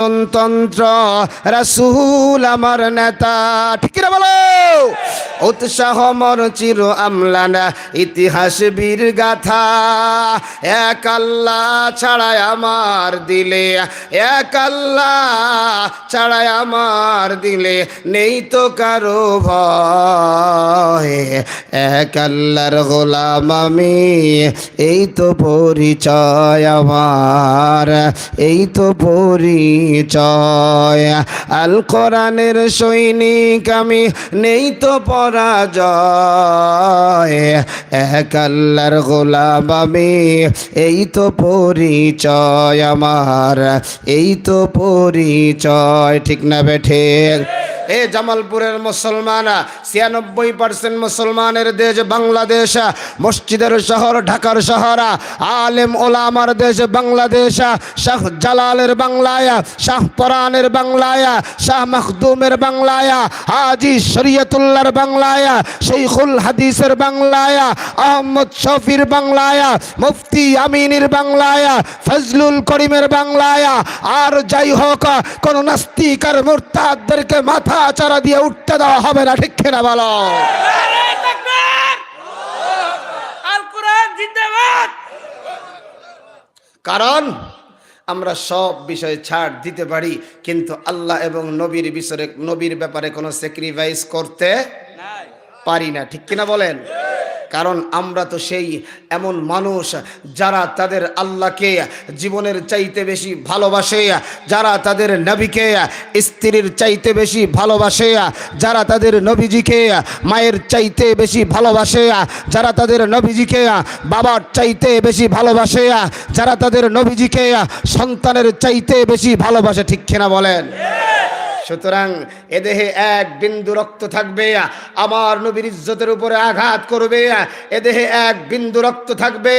তন্ত্র রাসূল আমার নেতা। ঠিক না বলো? উৎসাহ মর চির আমলানা, ইতিহাস বীর গাথা। এক আল্লাহ ছাড়াই আমার দিলে, এক আল্লাহ ছাড়াই আমার দিলে, নেই তো কারও ভয়। এক আল্লাহর গোলাম আমি, এই তো পরিচয় আমার, এই তো পরিচয় আল কোরআনের সৈনিক আমি, নেই তো পরাজয়। এক গোলাম আমি, এই তো পরিচয় আমার, এই তো পরিচয়, ঠিক না বেঠে এ জামালপুরের মুসলমান, ছিয়ানব্বই পার্সেন্ট মুসলমানের দেশ বাংলাদেশ, মসজিদের শহর ঢাকার শহর, আলেম ওলামার দেশ বাংলাদেশ, শাহ জালালের বাংলায়, শাহ পরানের বাংলায়, শাহ মখদুমের বাংলায়, হাজি শরীয়তুল্লাহর বাংলায় শৈখুল হাদিসের বাংলায়, আহমদ শফির বাংলায়, মুফতি আমিনের বাংলায়, ফজলুল করিমের বাংলায়, আর যাই হোক, কোন নাস্তিক আর মুরতাদদেরকে মাথা চারা দিয়ে উঠতে দেওয়া হবে না ঠিক না বলো? কারণ আমরা সব বিষয়ে ছাড় দিতে পারি কিন্তু আল্লাহ এবং নবীর বিষয়ে নবীর ব্যাপারে কোনো স্যাক্রিফাইস করতে পারি না ঠিক কিনা বলেন? কারণ আমরা তো সেই এমন মানুষ যারা তাদের আল্লাহকে জীবনের চাইতে বেশি ভালোবাসে, যারা তাদের নবীকে স্ত্রীর চাইতে বেশি ভালোবাসে, যারা তাদের নবীজিকে মায়ের চাইতে বেশি ভালোবাসে, যারা তাদের নবীজিকে বাবার চাইতে বেশি ভালোবাসে, যারা তাদের নবীজিকে সন্তানের চাইতে বেশি ভালোবাসে। ঠিক কিনা বলেন? সুতরাং এদেহে এক বিন্দু রক্ত থাকবে আমার নবীর ইজ্জতের উপরে আঘাত করবে এদেহে এক বিন্দু রক্ত থাকবে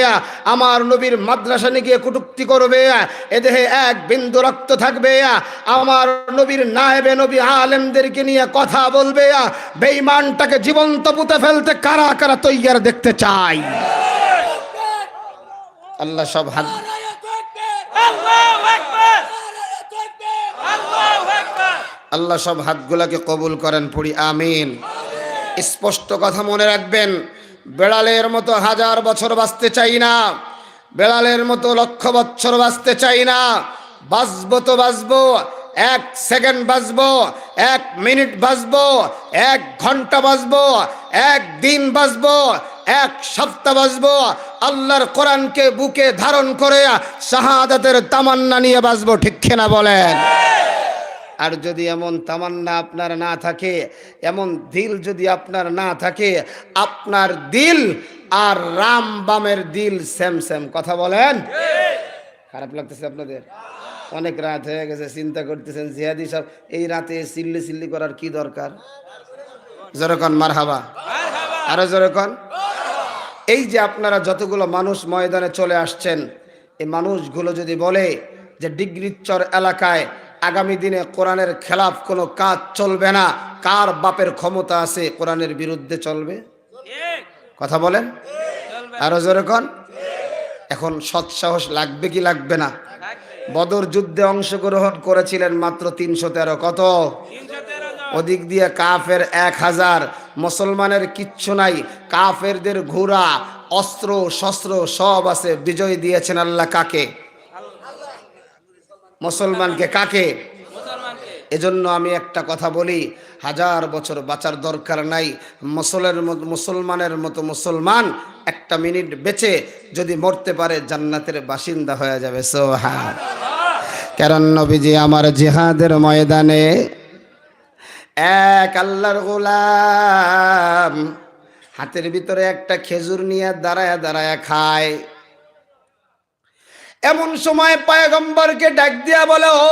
আমার নবীর মাদ্রাসা নিয়ে গিয়ে কটুক্তি করবে এদেহে এক বিন্দু রক্ত থাকবে আমার নবীর নায়েবে নবী আলেমদেরকে নিয়ে কথা বলবে বেঈমানটাকে জীবন্ত পুঁতে ফেলতে কারা কারা তৈয়ার দেখতে চাই আল্লাহ সব হাত আল্লাহু আকবার আল্লাহু আকবার আল্লাহ সব হাতগুলাকে কবুল করেন, পড়ি, আমিন। স্পষ্ট কথা মনে রাখবেন, বেড়ালের মতো হাজার বছর বাঁচতে চাই না, বেড়ালের মতো লক্ষ বছর বাঁচতে চাই না, বাঁচবো তো বাঁচবো, এক সেকেন্ড বাঁচবো, এক মিনিট বাঁচবো, এক ঘণ্টা বাঁচবো, এক দিন বাঁচবো, এক সপ্তাহ বাঁচবো, আল্লাহর কোরআনকে বুকে ধারণ করে শাহাদাতের তামান্না নিয়ে বাঁচবো, ঠিক না বলেন? আর যদি এমন তামান্না আপনার না থাকে, এমন দিল যদি আপনার না থাকে, আপনার দিল আর রাম বামের দিল সেম সেম কথা বলেন? খারাপ লাগতেছে আপনাদের? অনেক রাত হয়ে গেছে, চিন্তা করতেছেন, জিহাদি সব এই রাতে সিল্লি সিল্লি করার কি দরকার? যেরকম মার হাবা আরও যেরকম এই যে আপনারা যতগুলো মানুষ ময়দানে চলে আসছেন, এই মানুষগুলো যদি বলে যে ডিগ্রিচর এলাকায় আগামী দিনে কোরআনের খেলাফ কোনো কাজ চলবে না। কার বাপের ক্ষমতা আছে কোরআনের বিরুদ্ধে চলবে? কথা বলেন? আরও যেরকম এখন সৎসাহস লাগবে কি লাগবে না? বদর যুদ্ধে অংশগ্রহণ করেছিলেন মাত্র তিনশো তেরো, কত? ওদিক দিয়ে কাফের এক হাজার, মুসলমানের কিচ্ছু নাই, কাফেরদের ঘোড়া, অস্ত্র, শস্ত্র সব আছে, বিজয় দিয়েছেন আল্লাহ কাকে? মুসলমানকে কাকে? এজন্য আমি একটা কথা বলি হাজার বছর বাঁচার দরকার নাই। মুসলের মতো মুসলমানের মতো মুসলমান একটা মিনিট বেঁচে যদি মরতে পারে জান্নাতের বাসিন্দা হয়ে যাবে। সোহান। কারণ নবীজি আমার জিহাদের ময়দানে এক আল্লাহর গোলাম হাতের ভিতরে একটা খেজুর নিয়ে দাঁড়ায় দাঁড়ায় খায়। এমন সময় পয়গম্বরকে ডাক দিয়া বলে, ও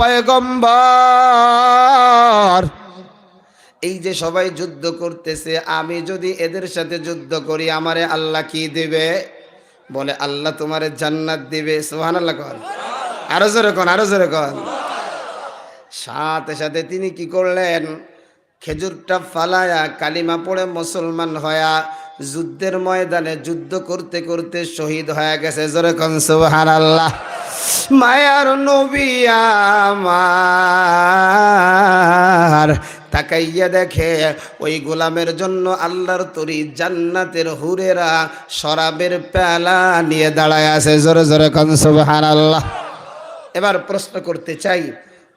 পয়গম্বর, এই যে সবাই যুদ্ধ করতেছে, আমি যদি এদের সাথে যুদ্ধ করি, আমারে আল্লাহ কি দেবে? বলে, আল্লাহ তোমারে জান্নাত দিবে। সোহান আল্লাহ কর আরও জোরে কন, আরও জোরে কন। সাথে সাথে তিনি কি করলেন? খেজুরটা ফালায়া কালিমা পড়ে মুসলমান হয়া যুদ্ধের ময়দানে যুদ্ধ করতে করতে শহীদ হয়ে গেছে। জোরে কন সুবহানাল্লাহ। মায়ার নবী আমার। তাকাইয়া দেখে ওই গোলামের জন্য আল্লাহর তরি জান্নাতের হুরেরা শরাবের পেলা নিয়ে দাঁড়ায় আছে। জোরে জোরে কনসুবহান আল্লাহ এবার প্রশ্ন করতে চাই,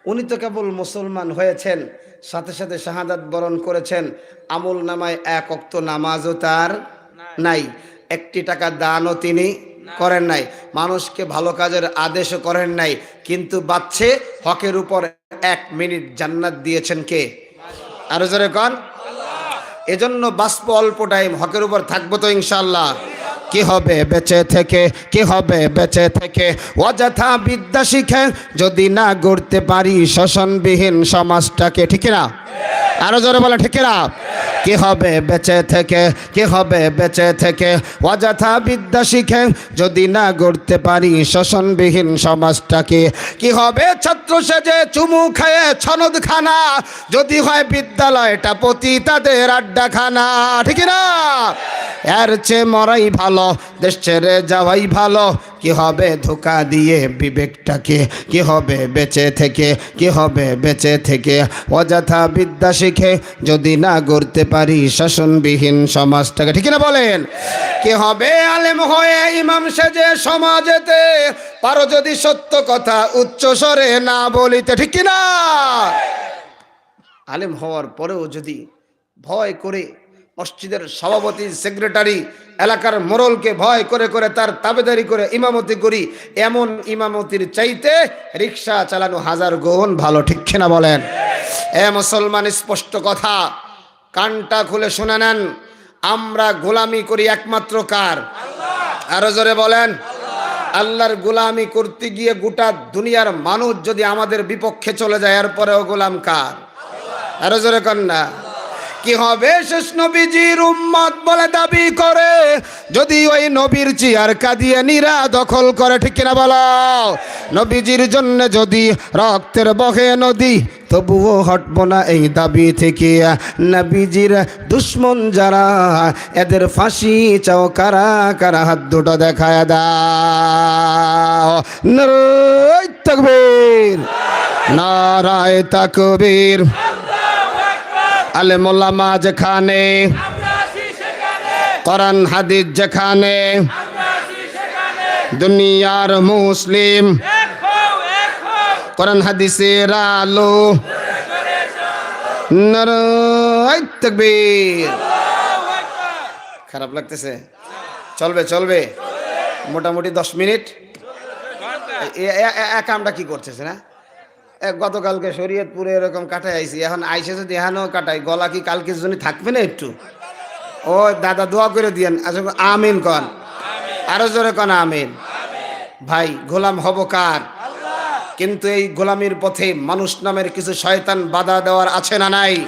উনি তো কেবল মুসলমান হয়েছেন সাথে সাথে শাহাদাত বরণ করেছেন। আমল নামায় এক অক্ত নামাজও তার নাই। একটি টাকা দানও তিনি করেন নাই। মানুষকে ভালো কাজের আদেশও করেন নাই। কিন্তু বাচ্চে হকের উপর এক মিনিট জান্নাত দিয়েছেন কে? আরও জোরে কন এজন্য বাষ্প অল্প টাইম হকের উপর থাকব তো ইনশাল্লাহ কি হবে বেঁচে থেকে? কি হবে বেঁচে থেকে? অযথা বিদ্যা শিখে যদি না গড়তে পারি শোষণবিহীন সমাজটাকে, ঠিক না আরও জোরে বলে, ঠিক না কি হবে বেঁচে থেকে? কি হবে বেঁচে থেকে? অযথা বিদ্যা শিখে যদি না গড়তে পারি শোষণবিহীন সমাজটাকে। কি হবে ছাত্র সেজে চুমু খেয়ে ছনদ খানা যদি হয় বিদ্যালয়টা প্রতি তাদের আড্ডাখানা। ঠিক না এর চেয়ে মরাই ভালো, দেশ ছেড়ে যাওয়াই ভালো। কি হবে ধোকা দিয়ে বিবেকটাকে? কি হবে বেঁচে থেকে? কি হবে বেঁচে থেকে? অযথা বিদ্যা শিখে যদি না গড়তে পারি শাসনবিহীন সমাজটাকে। ঠিক না বলেন? কি হবে আলেম হয়ে ইমাম সেজে সমাজেতে? পারো যদি সত্য কথা উচ্চ স্বরে না বলিতে। ঠিক না আলেম হওয়ার পরেও যদি ভয় করে মসজিদের সভাপতি সেক্রেটারি এলাকার মোরলকে ভয় করে করে তার তাবেদারি করে ইমামতি করি, এমন ইমামতির চাইতে রিক্সা চালানো হাজার গুণ ভালো, ঠিক না বলেন? এ মুসলমান, স্পষ্ট কথা। কানটা খুলে শুনে নেন। আমরা গোলামি করি একমাত্র কার? আরও জোরে বলেন। আল্লাহর গোলামি করতে গিয়ে গোটা দুনিয়ার মানুষ যদি আমাদের বিপক্ষে চলে যায়, এরপরেও গোলাম কার? আরও জোরে কন্যা কি হবে? শেষ নবীজির উম্মত বলে দাবি করে। যদি ওই নবীর চেয়ার কাঁদিয়ে নিরা দখল করে, ঠিক কিনা বলো? নবীজির জন্য যদি রক্তের বহে নদী, তবুও হটব না এই দাবি থেকে। নবীজির দুশ্মন যারা, এদের ফাঁসি চাও কারা? কারা হাত দুটো দেখায় দাও? নারায় তাকবীর। নারায় তাকবীর। আলেমোল্লামা যেখানে কোরআন হাদিস যেখানে দুনিয়ার মুসলিম কোরআন হাদিসের আলো খারাপ লাগতেছে চলবে চলবে মোটামুটি দশ মিনিট এ- কামটা কি করতেছে না গতকালকে শরীয়তপুরে এরকম কাটাই আইছি। এখন আইসে যদি এখানেও কাটাই গলা কি কালকের জন্য থাকবে না একটু? ও, দাদা দোয়া করে দিয়েন। আচ্ছা আমিন কন। আরও জোরে কন, আমিন। ভাই, গোলাম হব কার? কিন্তু এই গোলামির পথে মানুষ নামের কিছু শয়তান বাধা দেওয়ার আছে না নাই?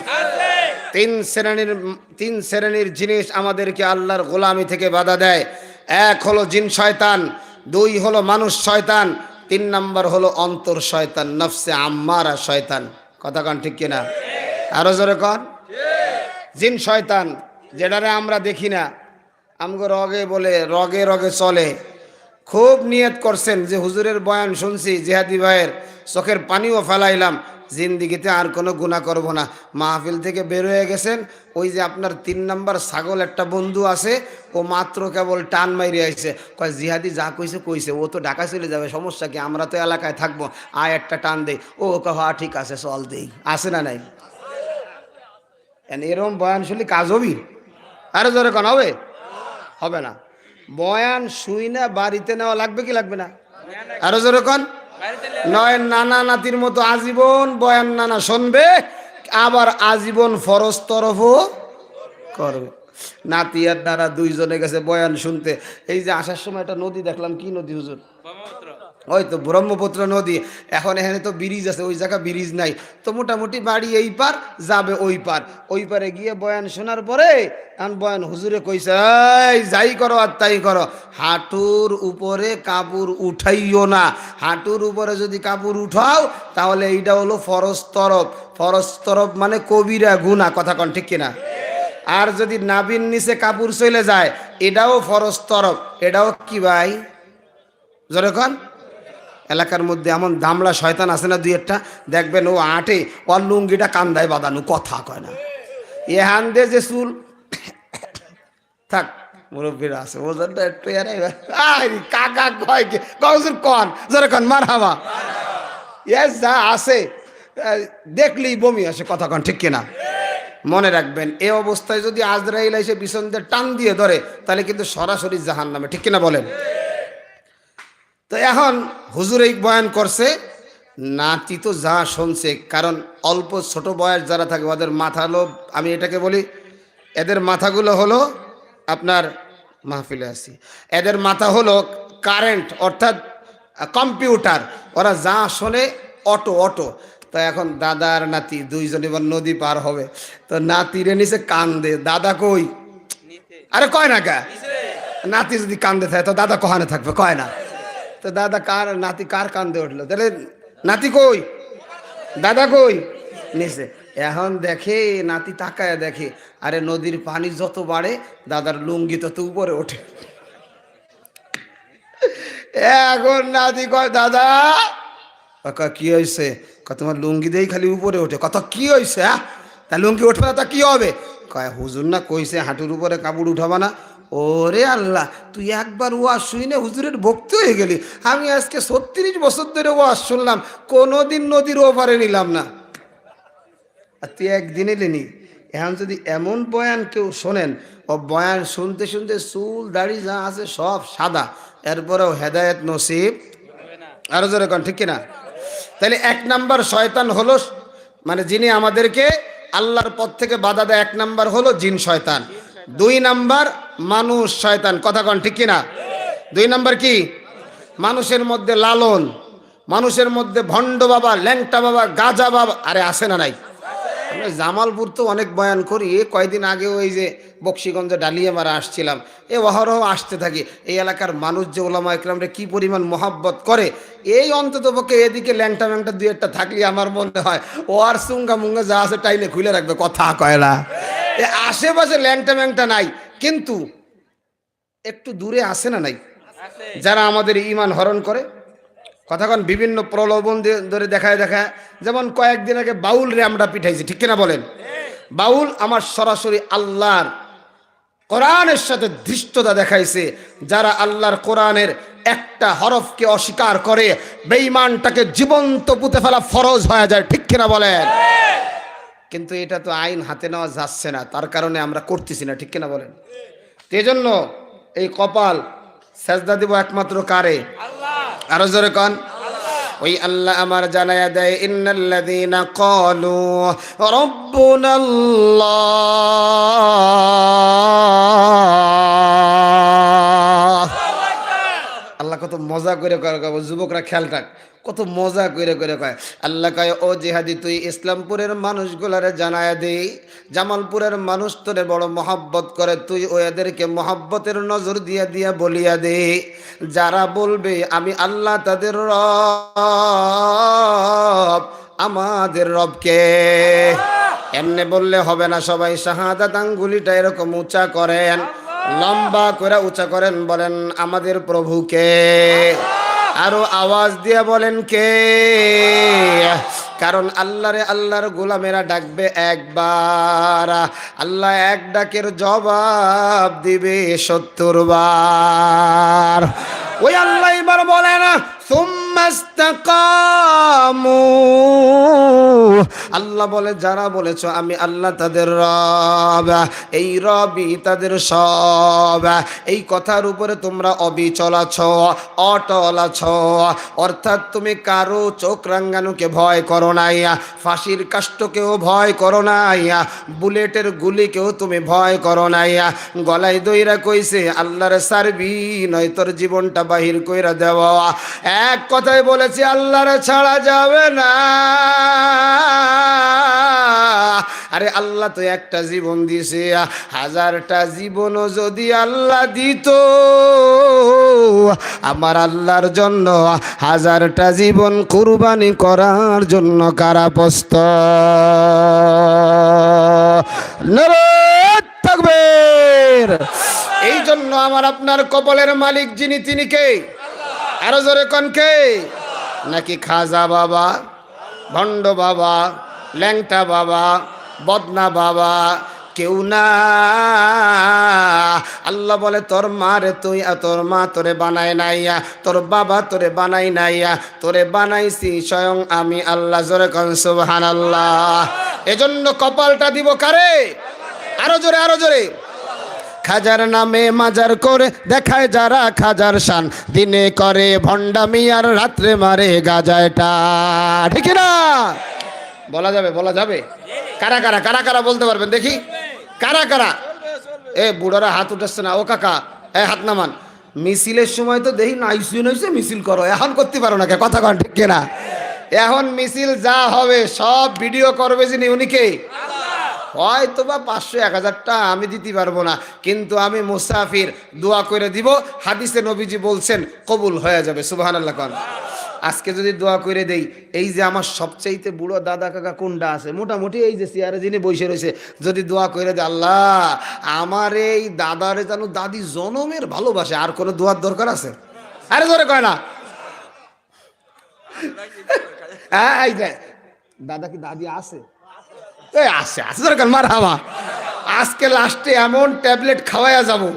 তিন শ্রেণির তিন শ্রেণির জিনিস আমাদেরকে আল্লাহর গোলামি থেকে বাধা দেয়। এক হলো জিন শয়তান, দুই হলো মানুষ শয়তান তিন নম্বর হলো অন্তর শয়তান, নফসে আম্মারা শয়তান। কথা কন ঠিক কিনা? আরও জোরে কন। জিন শয়তান, যেটারে আমরা দেখি না, আমগো রগে বলে, রগে রগে চলে। খুব নিয়ত করছেন যে হুজুরের বয়ান শুনছি, জিহাদি ভাইয়ের চোখের পানিও ফেলাইলাম, জিন্দিগিতে আর কোনো গুণা করব না। মাহফিল থেকে বের হয়ে গেছেন, ওই যে আপনার তিন নাম্বার ছাগল একটা বন্ধু আছে, ও মাত্র কেবল টান মাইরে আইছে। কয়, জিহাদি যা কইছে কইছে, ও তো ঢাকা চলে যাবে, সমস্যা কি? আমরা তো এলাকায় থাকব, আয় একটা টান দেই। ও কহ হ্যাঁ ঠিক আছে, চল দেই। আছে না নাই? এরম বয়ান শুনলে কাজ হবি? আরে জোরে কোন হবে? হবে না। বয়ান শুই না, বাড়িতে নেওয়া লাগবে কি লাগবে না? আরও যেরকম নয়, নানা নাতির মতো আজীবন বয়ান নানা শুনবে, আবার আজীবন ফরজ তরফও করবে। নাতি আর নানা দুইজনে গেছে বয়ান শুনতে। এই যে আসার সময় একটা নদী দেখলাম, কি নদী হুজুর? ওই তো ব্রহ্মপুত্র নদী, এখন এখানে তো ব্রিজ আছে, ওই জায়গা ব্রিজ নাই। তো মোটামুটি বাড়ি এই পার, যাবে ওই পার। ওই পারে গিয়ে বয়ান শোনার পরে বয়ান হুজুরে কইছে যাই করো আর তাই করো। হাঁটুর উপরে কাপড় উঠাইও না। হাঁটুর উপরে যদি কাপড় উঠাও, তাহলে এইটা হলো ফরজ তরফ। ফরজ তরফ মানে কবিরা গুনা কথা কন ঠিক কিনা? আর যদি নাবিন নিচে কাপড় চলে যায়, এটাও ফরজ তরফ। এটাও কি ভাই? যেরকম এলাকার মধ্যে এমন দামলা শয়তান আছে না দুই একটা? দেখবেন ও আটে, ওর লুঙ্গিটা কান্দায় বাঁধানো, কথা কয় না। এ হান দিয়ে যে চুল। থাক, মুরব্বীরা আছে, ওজনটা একটু কাকা কয় কে? কন, জোরে কন মার হাওয়া এস যা আছে দেখলেই বমি আসে, কথা কন, ঠিক কিনা? মনে রাখবেন, এ অবস্থায় যদি আজরাইল এসে দিয়ে টান দিয়ে ধরে, তাহলে কিন্তু সরাসরি জাহান নামে ঠিক কিনা বলেন? তো এখন হুজুর এই বয়ান করছে নাতি তো যা শুনছে কারণ অল্প ছোট বয়স যারা থাকে ওদের মাথা হলো আমি এটাকে বলি এদের মাথাগুলো হলো আপনার মাহফিলে আসি। এদের মাথা হলো কারেন্ট অর্থাৎ কম্পিউটার ওরা যা শোনে অটো অটো। তো এখন দাদা আর নাতি দুইজন এবার নদী পার হবে। তো নাতিরে নিচে কান্দে দাদা কই? আরে কয় না কে? নাতি যদি কান্দে থাকে তো দাদা কহানে থাকবে কয় না? তো দাদা কার, নাতি কার কান্দে উঠল? তাহলে নাতি কই? দাদা কই? নিচে। এখন দেখে, নাতি তাকায় দেখে, আরে নদীর পানি যত বাড়ে, দাদার লুঙ্গি তত উপরে ওঠে। এখন নাতি কয়, দাদা! কাকা কি হয়েছে ক তোমার লুঙ্গি দিয়েই খালি উপরে ওঠে। কত কি হয়েছে হ্যাঁ? তা লুঙ্গি উঠবে না, তা কি হবে? কয়, হুজুর না কইছে হাঁটুর উপরে কাপড় উঠাবা না। ওরে আল্লাহ, তুই একবার ওয়াজ শুই না হুজুরের ভক্তি হয়ে গেলি। আমি আজকে ছত্রিশ বছর ধরে ওয়াজ শুনলাম, কোনোদিন নদীর ওপারে নিলাম না। আর তুই একদিন এলেনি, এখন যদি এমন বয়ান কেউ শোনেন, ও বয়ান শুনতে শুনতে চুল, দাড়ি যা আছে সব সাদা, এরপরেও হেদায়েত নসিব। আরও জোরে কন, ঠিক কিনা? তাহলে এক নাম্বার শয়তান হলো মানে যিনি আমাদেরকে আল্লাহর পথ থেকে বাধা দেয়, এক নাম্বার হলো জিন শয়তান। দুই নাম্বার মানুষ শয়তান। কথা কন, ঠিক কিনা? দুই নাম্বার কি? মানুষের মধ্যে লালন, মানুষের মধ্যে ভণ্ড বাবা, ল্যাংটা বাবা, গাজা বাবা। আরে আসে না নাই? জামালপুর তো অনেক বয়ান করি। এ কয়দিন আগে ওই যে বক্সিগঞ্জে ডালিয়ে মারা আসছিলাম। এ অহরহ আসতে থাকি। এই এলাকার মানুষ যে ওলামা ইকরামরে কি পরিমাণ মহাব্বত করে। এই অন্তত পক্ষে এদিকে ল্যাংটা ম্যাংটা দুই একটা থাকলে আমার মনে হয় ও আর সুঙ্গা মুঙ্গা যা আছে টাইনে খুলে রাখবে। কথা কয় না। আশেপাশে ল্যাংটা ম্যাংটা নাই কিন্তু একটু দূরে আসে না নাই? যারা আমাদের ইমান হরণ করে কথাক্ষণ বিভিন্ন প্রলোভন ধরে দেখায় দেখায় যেমন কয়েকদিন আগে বাউল রে আমরা পিঠাইছি ঠিক কিনা বলেন? বাউল আমার সরাসরি আল্লাহর কোরআনের সাথে ধৃষ্টতা দেখাইছে যারা আল্লাহর কোরআনের একটা হরফকে অস্বীকার করে বেঈমানটাকে জীবন্ত পুঁতে ফেলা ফরজ হয়ে যায় ঠিক কিনা বলেন? কিন্তু এটা তো আইন হাতে নেওয়া যাচ্ছে না, তার কারণে আমরা করতেছি না, ঠিক কিনা বলেন? এই জন্য এই কপাল সেজদা দিব একমাত্র কারে? আরও জোরে কন। ওই আল্লাহ আমার জানায়া দেয়, ইন্নাল্লাযীনা ক্বালু রাব্বুনাল্লাহ। আল্লাহ কত মজা করে যুবকরা খেয়ালটাক কত মজা করে করে কয়। আল্লাহ কয় ও জেহাদি তুই ইসলামপুরের মানুষগুলারে জানায় দে। জামালপুরের মানুষ তোরে বড় মহাব্বত করে। তুই ও এদেরকে মহাব্বতের নজর দিয়া দিয়া বলিয়া দে। যারা বলবে আমি আল্লাহ তাদের রব আমাদের রবকে। এমনি বললে হবে না সবাই। শাহাদাত আঙ্গুলিটা এরকম উঁচা করেন লম্বা করে উঁচা করেন বলেন আমাদের প্রভুকে। আরও আওয়াজ দিয়ে বলেন কে? কারণ আল্লাহরে আল্লাহর গোলামেরা ডাকবে একবার। আল্লাহ এক ডাকের জবাব দিবে সত্তর বার। ওই আল্লাহ এবার বলে না আল্লাহ বলে, যারা বলেছ আমি আল্লাহ তাদের রব, এই রবই তাদের সব। এই কথার উপরে তোমরা অবিচল আছো, অটল আছো। অর্থাৎ তুমি কারও চোখ রাঙ্গানুকে ভয় করো নাই, ফাঁসির কাষ্টকেও ভয় করো নাই, বুলেটের গুলিকেও তুমি ভয় করো নাই। গলায় দইরা কইছে, আল্লাহর সারবি নয় তোর জীবনটা বাহির কইরা দেওয়া। এক কথায় বলেছি, আল্লাহর ছাড়া যাবে না। আরে আল্লাহ তো একটা জীবন দিছে, হাজারটা জীবনও যদি আল্লাহ দিত, আমার আল্লাহর জন্য হাজারটা জীবন কুরবানি করার জন্য কারাপস্ত নারায়ণ তাকবীর এই জন্য আমার আপনার কপালের মালিক যিনি, তিনি কে? আরও জোরে কন কে? নাকি খাজা বাবা, ভণ্ড বাবা, ল্যাংটা বাবা, বদনা বাবা? কেউ না। আল্লাহ বলে, তোর মা রে তুই তোর মা তোরে বানাই নাইয়া তোর বাবা তোরে বানাই নাইয়া তোরে বানাইছি স্বয়ং আমি আল্লাহ। জোরে কন সুবহান আল্লাহ এজন্য কপালটা দিব কারে? আরও জোরে আরও জোরে। খাজার নামে মাজার করে দেখায় যারা খাজার শান। দিনে করে ভণ্ডামি আর রাত্রে মারে গাজায়টা। ঠিক না বলা যাবে বলা যাবে। কারা কারা কারা কারা বলতে পারবেন? দেখি। কারা কারা? এ, বুড়োরা হাত উঠাচ্ছে না। ও কাকা, এ, হাত নামান। মিছিলের সময় তো দেখি না আইসিউ নইছে মিছিল করো। এখন করতে পারো না কে? কথা কন, ঠিক না এখন মিছিল যা হবে, সব ভিডিও করবে যিনি, উনি কে? হয়তো বা পাঁচশো, এক হাজারটা আমি দিতে পারব না। কিন্তু আমি মুসাফির দোয়া করে দিব, হাদিসে নবীজি বলছেন, কবুল হয়ে যাবে সুবাহান আল্লাহ খান আজকে যদি দোয়া করে দেই, এই যে আমার সবচাইতে বুড়ো দাদা কাকা কোনটা আছে, মোটামুটি এই যে চেয়ারে যিনি বসে রয়েছে, যদি দোয়া করে দেয়, আল্লাহ, আমার এই দাদারে যেন দাদি জনমের ভালোবাসে, আর কোনো দোয়ার দরকার আছে? আরে ধরে কয় না। হ্যাঁ দাদা কি দাদি আছে? আছে আছে দরকার মার হাওয়া। আজকে লাস্টে এমন ট্যাবলেট খাওয়াইয়া যাব।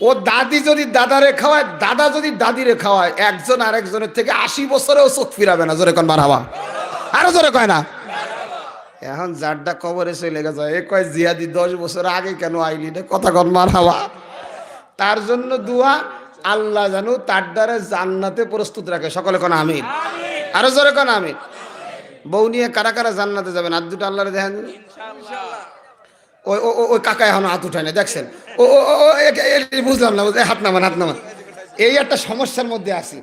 ও দাদি যদি দাদারে খাওয়ায়, দাদা যদি দাদিরে খাওয়ায়, একজন আরেকজনের থেকে আশি বছরেও চোখ ফিরাবে না জোরে কন, মার হাওয়া। আরও জোরে কয় না। এখন যারটা কবরে চলে গেছে, এ কয়, জিয়াদি, দশ বছর আগে কেন আইলি রে? কথা কন, মার হাওয়া। তার জন্য দুয়া, আল্লাহ জানু তার দ্বারা জান্নাতে প্রস্তুত রাখে। সকলে কোন, আমিন। আরও জোরে কোন, আমিন। বউ নিয়ে কারা কারা জান্নাতে যাবেন? আর দুটো আল্লাহরে দেখেন ওই ওই কাকা এখন হাত উঠায় না দেখছেন? ও ও বুঝলাম না হাত নামান হাত নামান। এই একটা সমস্যার মধ্যে আছি।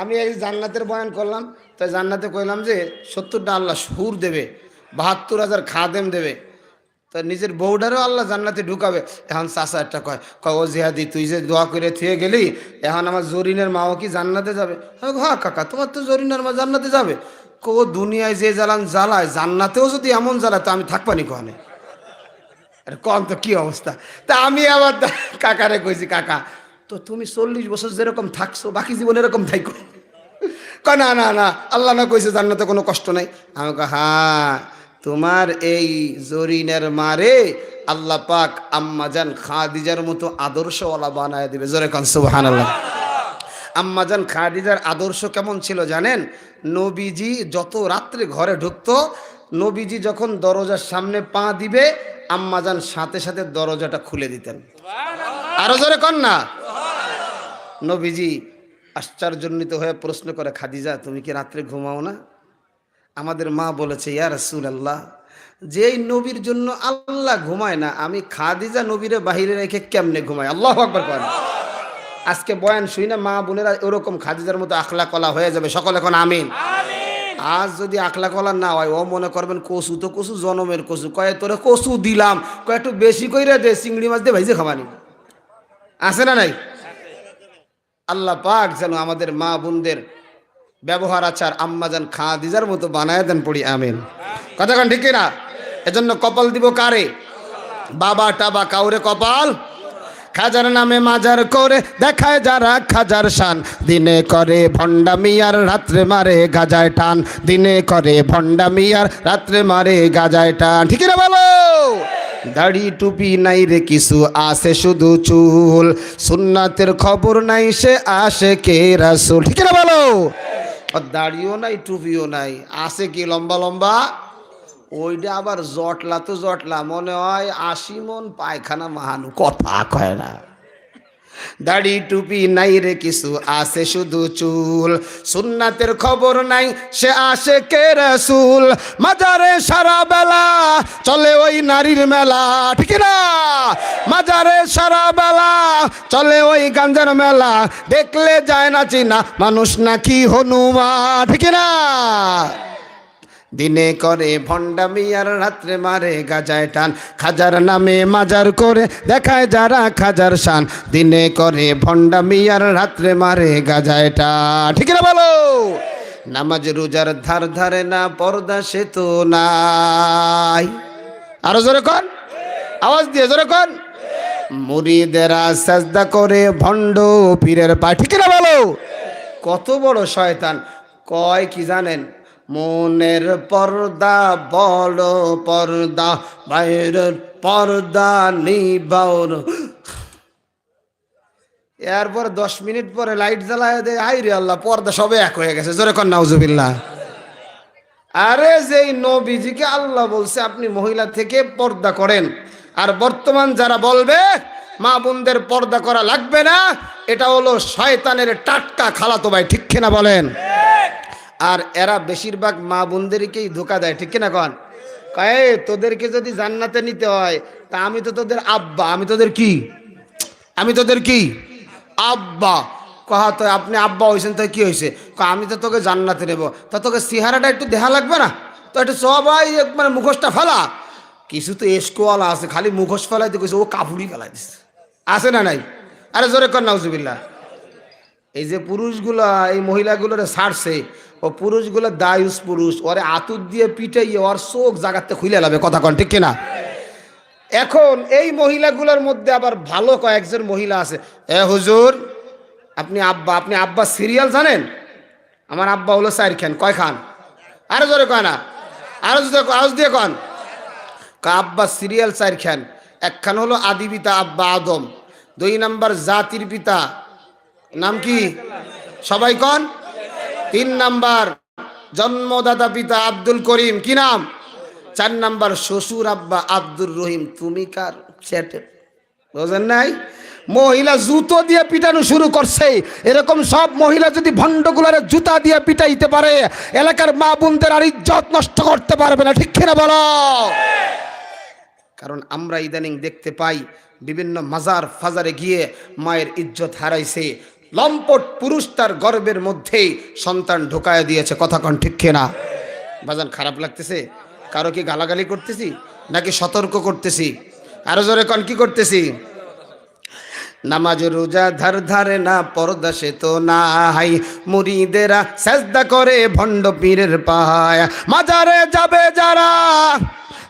আমি এই জান্নাতের বয়ান করলাম তাই জান্নাতে কইলাম যে সত্তরটা আল্লাহ সুর দেবে বাহাত্তর হাজার খাদেম দেবে। তা নিজের বউডারও আল্লাহ জান্নাতে ঢুকাবে। এখন চাষা একটা কয় কয় ও জিহাদি তুই যে দোয়া করে থুয়ে গেলি এখন আমার জরিনের মাও কি জান্নাতে যাবে? কই, হ্যাঁ কাকা তোমার তো জরিনের মা জান্নাতে যাবে। কো দুনিয়ায় যে জ্বালান জ্বালায়, জান্নাতেও যদি এমন জ্বালায়, তো আমি থাকবানি কনে কন তো কি অবস্থা? তা আমি আবার কাকারে কইছি, কাকা, তো তুমি চল্লিশ বছর যেরকম থাকছো, বাকি জীবন এরকম থাইকো। না না না, আল্লাহ না কইছে জান্নাতে কোনো কষ্ট নাই। আমি কই হ্যাঁ তোমার এই জরিনের মারে আল্লাহ পাক আম্মাজান খাদিজার মতো আদর্শওয়ালা বানায় দিবে। জোরে কন আম্মাজান খাদিজার আদর্শ কেমন ছিল জানেন? নবীজি যত রাত্রে ঘরে ঢুকতো নবীজি যখন দরজার সামনে পা দিবে আম্মাজান সাথে সাথে দরজাটা খুলে দিতেন। আরও জোরে কন না? নবীজি আশ্চর্যজনিত হয়ে প্রশ্ন করে খাদিজা তুমি কি রাত্রে ঘুমাও না? আমাদের মা বলেছে ইয়া রাসূল আল্লাহ যেই নবীর জন্য আল্লাহ ঘুমায় না আমি খাদিজা নবীরে বাহিরে রেখে কেমনে ঘুমাই? আল্লাহ আকবার করেন আজকে বয়ান শুই না মা বোনেরা ওরকম খাদিজার মতো আখলা কলা হয়ে যাবে। সকল এখন আমিন। আজ যদি আখলা কলা না হয় ও মনে করবেন কচু তো কচু জনমের কচু কয়ে তোরে কচু দিলাম। কয়ে একটু বেশি কইরা দে চিংড়ি মাছ দিয়ে ভাইজে খাবানি। আছে না নাই? আল্লাহ পাক যেন আমাদের মা বোনদের ব্যবহার আচার আম্মাজান খাদিজার মতো বানায় দেন পড়ি আমিন। কথা কথাখান ঠিক না এজন্য কপাল দিব কারে? বাবা টাবা কাউরে কপাল? খাজার নামে মাজার করে দেখায় যারা খাজার শান। দিনে করে ভণ্ডামি আর রাত্রে মারে গাজায় টান। দিনে করে ভণ্ডামি আর রাত্রে মারে গাজায় টান। ঠিক না বলো? দাড়ি টুপি নাই রে কিছু আসে শুধু চুল। সুন্নাতের খবর নাই সে আসে কে রাসুল। ঠিক না বলো? দাড়িও নাই, টুপিও নাই আসে কি লম্বা লম্বা? ওইটা আবার জটলা তো জটলা, মনে হয় আশি মন পায়খানা মাহানু, কথা কয় না। দাড়ি টুপি নাই রে কিছু আসে শুধু চুল। সুন্নাতের খবর নাই, সে আসে কে রসুল? মাজারে সারা বেলা চলে ওই নারীর মেলা, ঠিক না? মাজারে সারা বেলা চলে ওই গাঞ্জার মেলা, দেখলে যায় না চিনা, মানুষ নাকি হনুমা ঠিক না? দিনে করে ভণ্ডামি আর রাত্রে মারে গাজায় টান। খাজার নামে মাজার করে দেখায় যারা খাজার শান। দিনে করে ভণ্ডামি আর রাত্রে মারে গাজায় টান। ঠিক না বলো? নামাজ রোজার ধার ধারে না, পর্দা সে তো নাই। আরও জোরে কন। আওয়াজ দিয়ে জোরে কন। মুরিদেরা সাজদা করে ভণ্ড পীরের পা ঠিক না বলো? কত বড় শয়তান। কয় কি জানেন? মনের পর্দা, বড় পর্দা, বাইরের পর্দা নিবাউর এরপর দশ মিনিট পরে লাইট জ্বালায় দেয় হাই রে আল্লাহ, পর্দা সবে এক হয়ে গেছে, জোরে কর আরে যেই নবীজিকে আল্লাহ বলছে, আপনি মহিলা থেকে পর্দা করেন। আর বর্তমান যারা বলবে, মা বোনদের পর্দা করা লাগবে না, এটা হলো শয়তানের টাটকা খালাতো ভাই, ঠিক কিনা বলেন? আর এরা বেশিরভাগ মা বোনদেরকেই ধোকা দেয়, ঠিক কিনা কন? কয়ে তোদেরকে যদি জান্নাতে নিতে হয়, তা আমি তো তোদের আব্বা, আমি তোদের কি? আমি তোদের কি? আব্বা। কহা, তো আপনি আব্বা হয়েছেন তো কি হয়েছে আমি তো তোকে জান্নাতে নেব। তা তোকে সিহারাটা একটু দেখা লাগবে না? তো একটু সবাই মানে মুখোশটা ফেলা। কিছু তো এসকোয়ালা আছে, খালি মুখোশ ফেলাইতে কইছে, ও কাপুরি ফেলাই দিছে। আছে না নাই? আরে জোরে কর, নাউজুবিল্লাহ। এই যে পুরুষগুলো, এই মহিলাগুলোরে ছাড়ছে ও পুরুষগুলো দায়ুস পুরুষ, ওরে আতুর দিয়ে পিটাইয়ে ওর চোখ জাগাতে খুলে লাবে, কথা কন, ঠিক কিনা? এখন এই মহিলাগুলোর মধ্যে আবার ভালো কয়েকজন মহিলা আছে। এ হুজুর, আপনি আব্বা আপনি আব্বা সিরিয়াল জানেন? আমার আব্বা হলো সাইর খান কয় খান? আরও জোরে কয় না? আরও জোরে আওয়াজ দিয়ে কন। আব্বা সিরিয়াল সাইর খান একখান হলো আদি পিতা আব্বা আদম, দুই নাম্বার জাতির পিতা, নাম কি? সবাই কন? তিন নাম্বার জন্মদাতা পিতা আব্দুল করিম, কি নাম? চার নাম্বার শ্বশুর আব্বা আব্দুর রহিম, তুমি কার? চ্যাটে বুঝেন নাই? মহিলা জুতো দিয়ে পিটানো শুরু করছে। এরকম সব মহিলা যদি ভণ্ডগুলার জুতা দিয়ে পিটাইতে পারে, এলাকার মা বোনদের আর ইজ্জত নষ্ট করতে পারবে না, ঠিক কিনা বলো? কারণ আমরা ইদানিং দেখতে পাই, বিভিন্ন মাজার ফাজারে গিয়ে মায়ের ইজ্জত হারাইছে। লম্পট পুরুষ তার গর্বের মধ্যেই সন্তান ঢোকায় দিয়েছে। কথা কন ঠিক না? বাজান, খারাপ লাগতেছে? কারও কি গালাগালি করতেছি? নাকি সতর্ক করতেছি? আরও জোরে কন, কি করতেছি? নামাজ রোজা ধার ধারে না, পর্দা সে তো নাই। মুরিদেরা সেজদা করে ভণ্ড পীরের পায় মাজারে যাবে যারা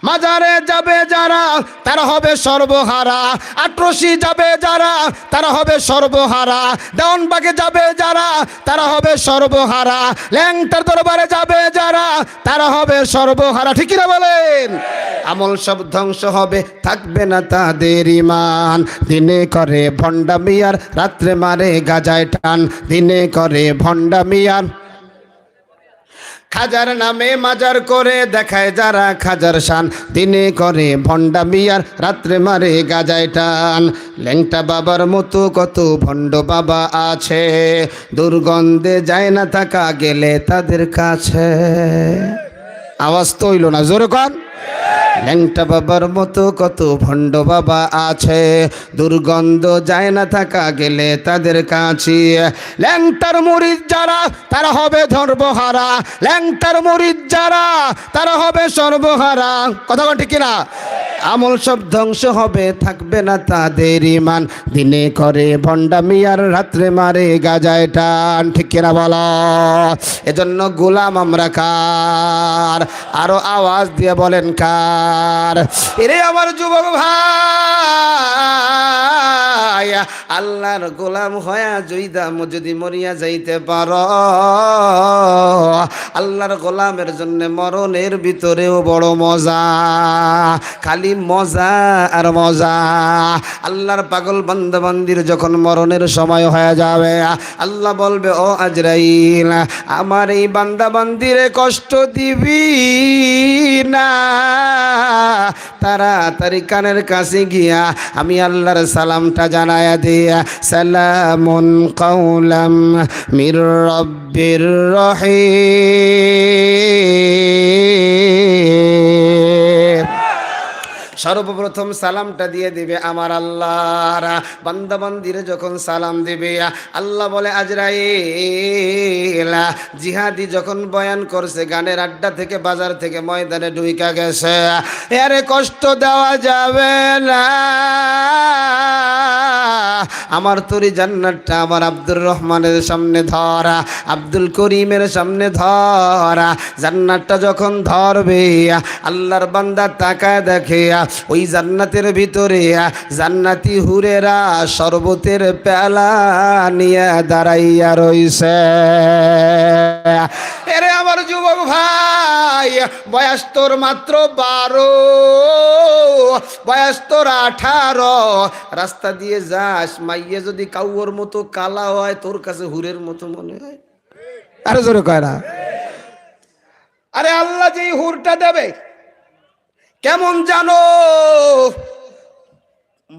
মাজারে যাবে যারা, তারা হবে সর্বহারা। আট্রসি যাবে যারা, তারা হবে সর্বহারা। দেওয়ানবাগে যাবে যারা, তারা হবে সর্বহারা। ল্যাংটার দরবারে যাবে যারা, তারা হবে সর্বহারা। ঠিকই না বলেন? আমল সব ধ্বংস হবে, থাকবে না তাদের ইমান দিনে করে ভণ্ডা মিয়ার রাত্রে মারে গাজায় টান। দিনে করে ভণ্ডা মিয়ার খাজার নামে মাজার করে দেখায় যারা খাজার শান। দিনে করে ভণ্ডা মিয়ার রাত্রে মারে গাজায় টান। ল্যাংটা বাবার মতো কত ভণ্ড বাবা আছে। দুর্গন্ধে যায় না থাকা গেলে তাদের কাছে। আওয়াজ তো হইল না, জোরে কন। ল্যাংটা বাবার মতো কত ভণ্ড বাবা আছে। দুর্গন্ধ যায় না থাকা গেলে তাদের কাছে। ল্যাংটার মুরিদ যারা, তারা হবে ধর্মহারা। ল্যাংটার মুরিদ যারা, তারা হবে সর্বহারা। কথা ঠিক না আমল সব ধ্বংস হবে, থাকবে না তাদের ইমান দিনে করে ভণ্ডামি আর রাত্রে মারে গাজায় টান, ঠিক কিনা বলো? এজন্য গোলাম আমরা কার? আরও আওয়াজ দিয়ে বলেন কার? এরে আমার যুবক ভাই, আল্লাহর গোলাম হয়া জইদাম যদি মরিয়া যাইতে পারো, আল্লাহর গোলামের জন্য মরণের ভিতরেও বড় মজা। খালি মজা আর মজা। আল্লাহর পাগল বান্দাবান্দির যখন মরণের সময় হয়ে যাবে, আল্লাহ বলবে, ও আজরাইল, আমার এই বান্দাবান্দিরে কষ্ট দিবি না। তাড়াতাড়ি কানের কাছে গিয়া আমি আল্লাহর সালামটা জানায়া দিয়া, সালামুন কৌলাম মির রব্বির রহিম। সর্বপ্রথম সালামটা দিয়ে দিবে আমার আল্লাহর। বান্দা বান্দিরে যখন সালাম দিবে, আল্লাহ বলে, আজরাইল, জিহাদি যখন বয়ান করছে, গানের আড্ডা থেকে বাজার থেকে ময়দানে ঢুইকা গেছে। আরে কষ্ট দেওয়া যাবে না। আমার তরি জান্নাতটা আমার আব্দুর রহমানের সামনে ধরা, আব্দুল করিমের সামনে ধরা, জান্নাতটা যখন ধরবে, আল্লাহর বান্দা তাকায় দেখে, ওই জান্নাতের ভিতরে জান্নাতি হুরেরা শরবতের পেলা নিয়ে দাঁড়াইয়া রইছে। এরে আমার যুবক ভাই, বয়স তোর মাত্র বারো, বয়স তোর আঠারো, রাস্তা দিয়ে যাস মাইয়ে যদি কাউর মতো কালা হয় তোর কাছে হুরের মতো মনে হয়? আরে জোরে কয় না। আরে আল্লাহ যে হুরটা দেবে কেমন জানো?